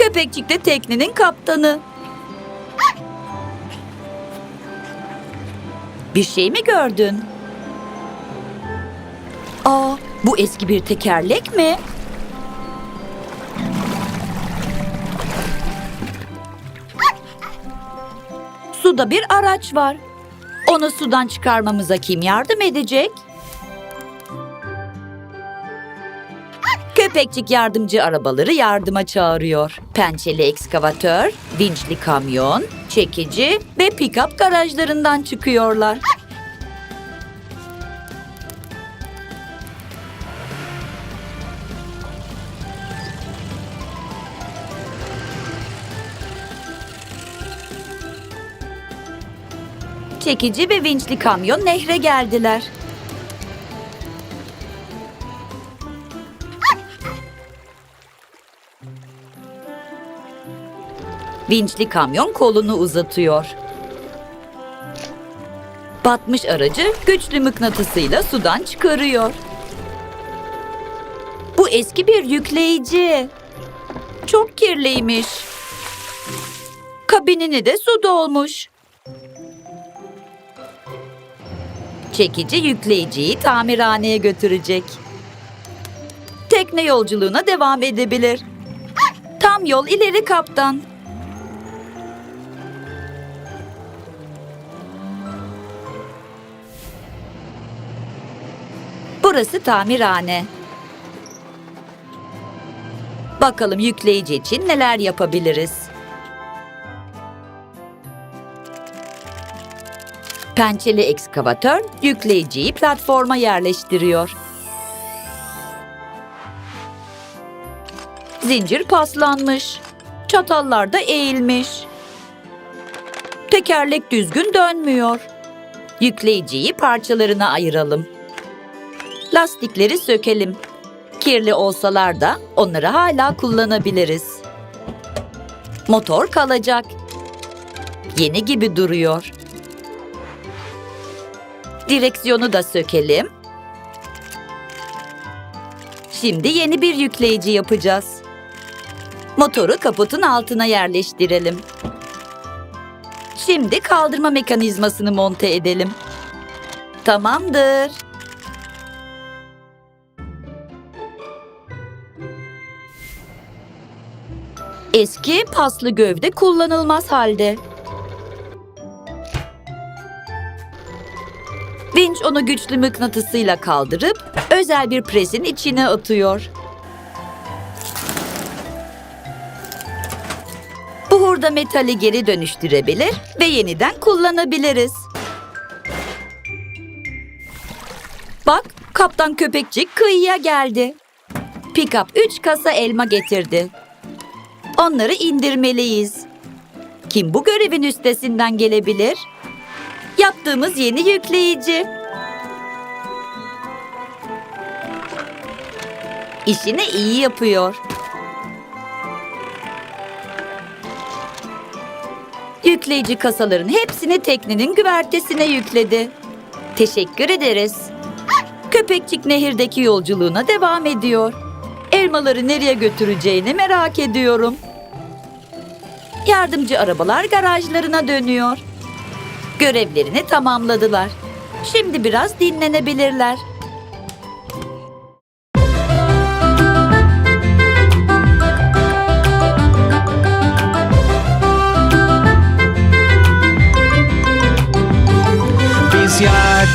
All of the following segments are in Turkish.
Köpekçik de teknenin kaptanı. Bir şey mi gördün? Aa, bu eski bir tekerlek mi? Suda bir araç var. Onu sudan çıkarmamıza kim yardım edecek? Köpekçik yardımcı arabaları yardıma çağırıyor. Pençeli ekskavatör, vinçli kamyon, çekici ve pick-up garajlarından çıkıyorlar. Çekici ve vinçli kamyon nehre geldiler. Vinçli kamyon kolunu uzatıyor. Batmış aracı güçlü mıknatısıyla sudan çıkarıyor. Bu eski bir yükleyici. Çok kirliymiş. Kabinini de su dolmuş. Çekici yükleyiciyi tamirhaneye götürecek. Tekne yolculuğuna devam edebilir. Tam yol ileri kaptan. Burası tamirhane. Bakalım yükleyici için neler yapabiliriz? Pençeli ekskavatör yükleyiciyi platforma yerleştiriyor. Zincir paslanmış. Çatallar da eğilmiş. Tekerlek düzgün dönmüyor. Yükleyiciyi parçalarına ayıralım. Lastikleri sökelim. Kirli olsalar da onları hala kullanabiliriz. Motor kalacak. Yeni gibi duruyor. Direksiyonu da sökelim. Şimdi yeni bir yükleyici yapacağız. Motoru kaputun altına yerleştirelim. Şimdi kaldırma mekanizmasını monte edelim. Tamamdır. Eski paslı gövde kullanılmaz halde. Vinç onu güçlü mıknatısıyla kaldırıp özel bir presin içine atıyor. Bu hurda metali geri dönüştürebilir ve yeniden kullanabiliriz. Bak, kaptan köpekçik kıyıya geldi. Pickup 3 kasa elma getirdi. Onları indirmeliyiz. Kim bu görevin üstesinden gelebilir? Yaptığımız yeni yükleyici. İşini iyi yapıyor. Yükleyici kasaların hepsini teknenin güvertesine yükledi. Teşekkür ederiz. Köpekçik nehirdeki yolculuğuna devam ediyor. Elmaları nereye götüreceğini merak ediyorum. Yardımcı arabalar garajlarına dönüyor. Görevlerini tamamladılar. Şimdi biraz dinlenebilirler.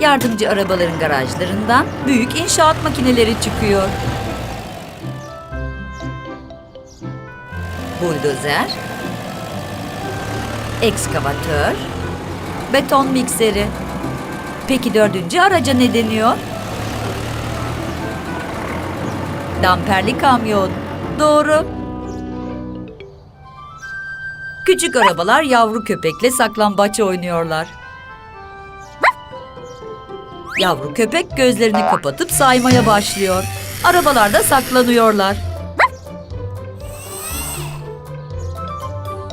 Yardımcı arabaların garajlarından büyük inşaat makineleri çıkıyor. Buldozer, ekskavatör, beton mikseri. Peki dördüncü araca ne deniyor? Damperli kamyon. Doğru. Küçük arabalar yavru köpekle saklambaç oynuyorlar. Yavru köpek gözlerini kapatıp saymaya başlıyor. Arabalarda saklanıyorlar.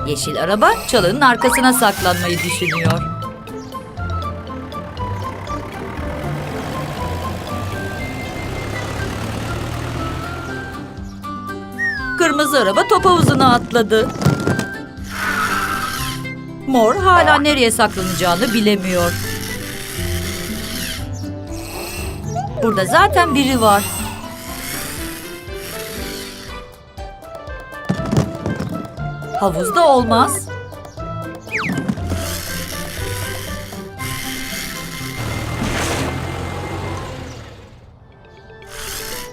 Yeşil araba çalının arkasına saklanmayı düşünüyor. Kırmızı araba top havuzuna atladı. Mor hala nereye saklanacağını bilemiyor. Burada zaten biri var. Havuzda olmaz.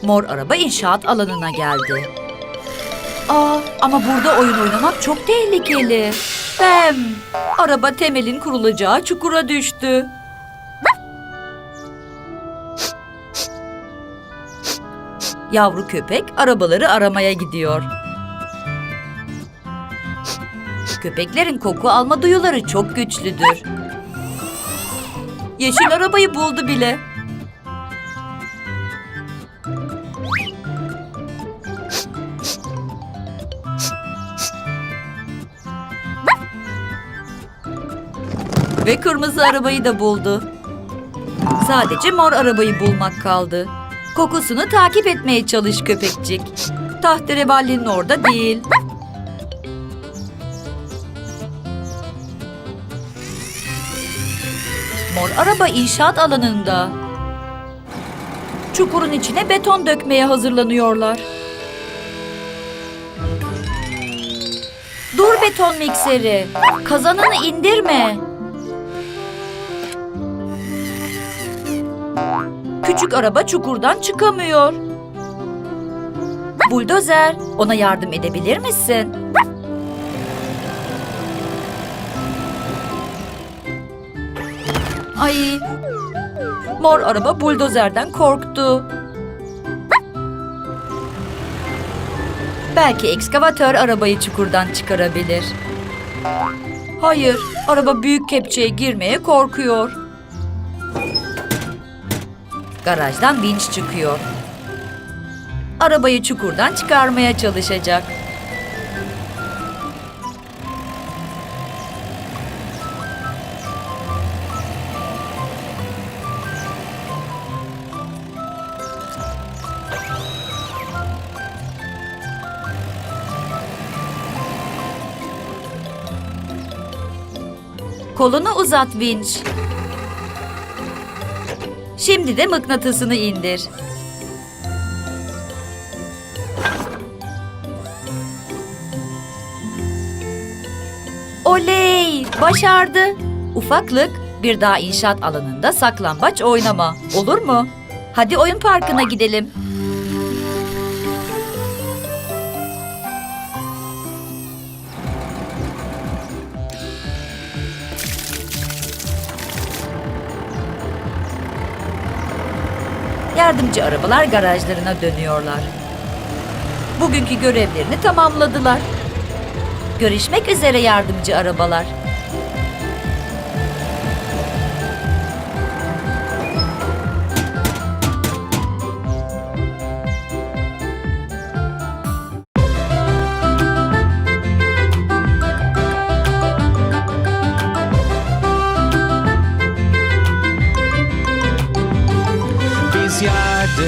Mor araba inşaat alanına geldi. Aa, ama burada oyun oynamak çok tehlikeli. Bem, araba temelin kurulacağı çukura düştü. Yavru köpek arabaları aramaya gidiyor. Köpeklerin koku alma duyuları çok güçlüdür. Yeşil arabayı buldu bile. Ve kırmızı arabayı da buldu. Sadece mor arabayı bulmak kaldı. Kokusunu takip etmeye çalış köpekçik. Tahterevalli'nin orada değil. Mor araba inşaat alanında. Çukurun içine beton dökmeye hazırlanıyorlar. Dur beton mikseri. Kazanını indirme. Küçük araba çukurdan çıkamıyor. Buldozer, ona yardım edebilir misin? Ay, mor araba buldozerden korktu. Belki ekskavatör arabayı çukurdan çıkarabilir. Hayır, araba büyük kepçeye girmeye korkuyor. Garajdan vinç çıkıyor. Arabayı çukurdan çıkarmaya çalışacak. Kolunu uzat vinç. Şimdi de mıknatısını indir. Oley! Başardı. Ufaklık, bir daha inşaat alanında saklambaç oynama. Olur mu? Hadi oyun parkına gidelim. Yardımcı arabalar garajlarına dönüyorlar. Bugünkü görevlerini tamamladılar. Görüşmek üzere yardımcı arabalar.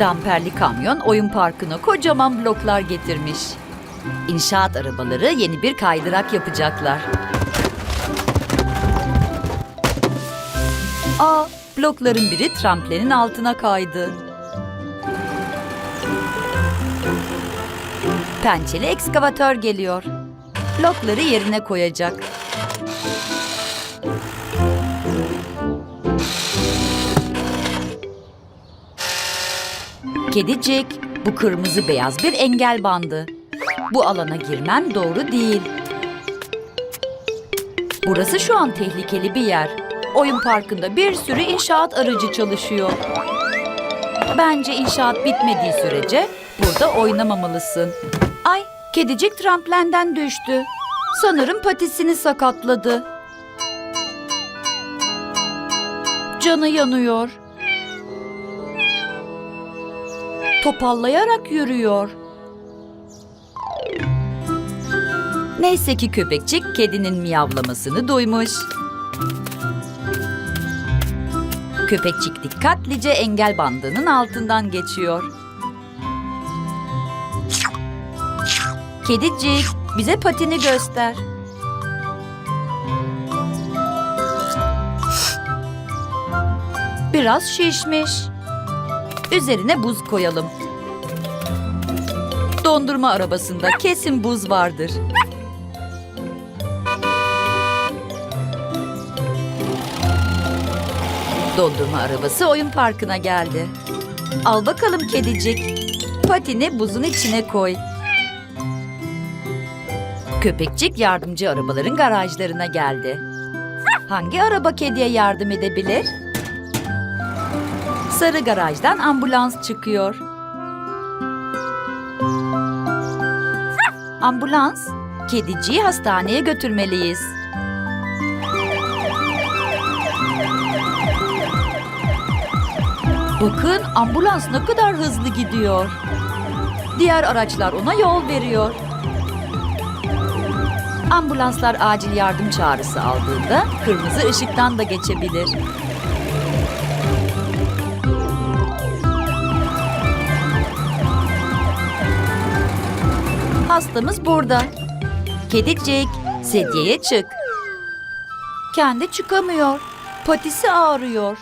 Damperli kamyon oyun parkına kocaman bloklar getirmiş. İnşaat arabaları yeni bir kaydırak yapacaklar. Aa, blokların biri tramplenin altına kaydı. Pençeli ekskavatör geliyor. Blokları yerine koyacak. Kedicik, bu kırmızı beyaz bir engel bandı. Bu alana girmen doğru değil. Burası şu an tehlikeli bir yer. Oyun parkında bir sürü inşaat aracı çalışıyor. Bence inşaat bitmediği sürece burada oynamamalısın. Ay, kedicik tramplenden düştü. Sanırım patisini sakatladı. Canı yanıyor. Topallayarak yürüyor. Neyse ki köpekçik kedinin miyavlamasını duymuş. Köpekçik dikkatlice engel bandının altından geçiyor. Kedicik, bize patini göster. Biraz şişmiş. Üzerine buz koyalım. Dondurma arabasında kesin buz vardır. Dondurma arabası oyun parkına geldi. Al bakalım kedicik. Patini buzun içine koy. Köpekçik yardımcı arabaların garajlarına geldi. Hangi araba kediye yardım edebilir? Sarı garajdan ambulans çıkıyor. Ambulans, kediciyi hastaneye götürmeliyiz. Bakın ambulans ne kadar hızlı gidiyor. Diğer araçlar ona yol veriyor. Ambulanslar acil yardım çağrısı aldığında kırmızı ışıktan da geçebilir. Hastamız burada. Kedicik, sedyeye çık. Kendi çıkamıyor. Patisi ağrıyor.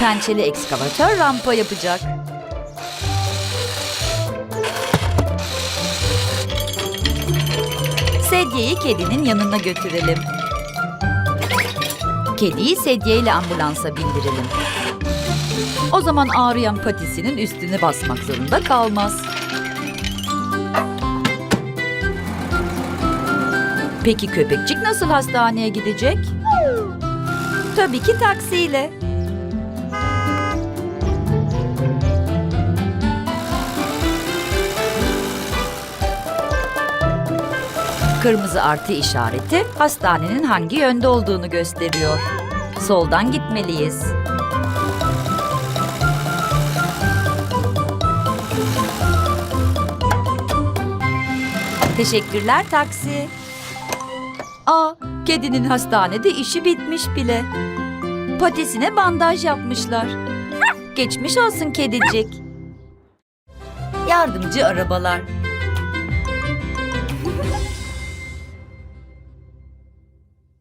Pençeli ekskavatör rampa yapacak. Sedyeyi kedinin yanına götürelim. Kediyi sedyeyle ambulansa bindirelim. O zaman ağrıyan patisinin üstüne basmak zorunda kalmaz. Peki köpekçik nasıl hastaneye gidecek? Tabii ki taksiyle. Kırmızı artı işareti hastanenin hangi yönde olduğunu gösteriyor. Soldan gitmeliyiz. Teşekkürler taksi. Aa, kedinin hastanede işi bitmiş bile. Patisine bandaj yapmışlar. Geçmiş olsun kedicik. Yardımcı arabalar.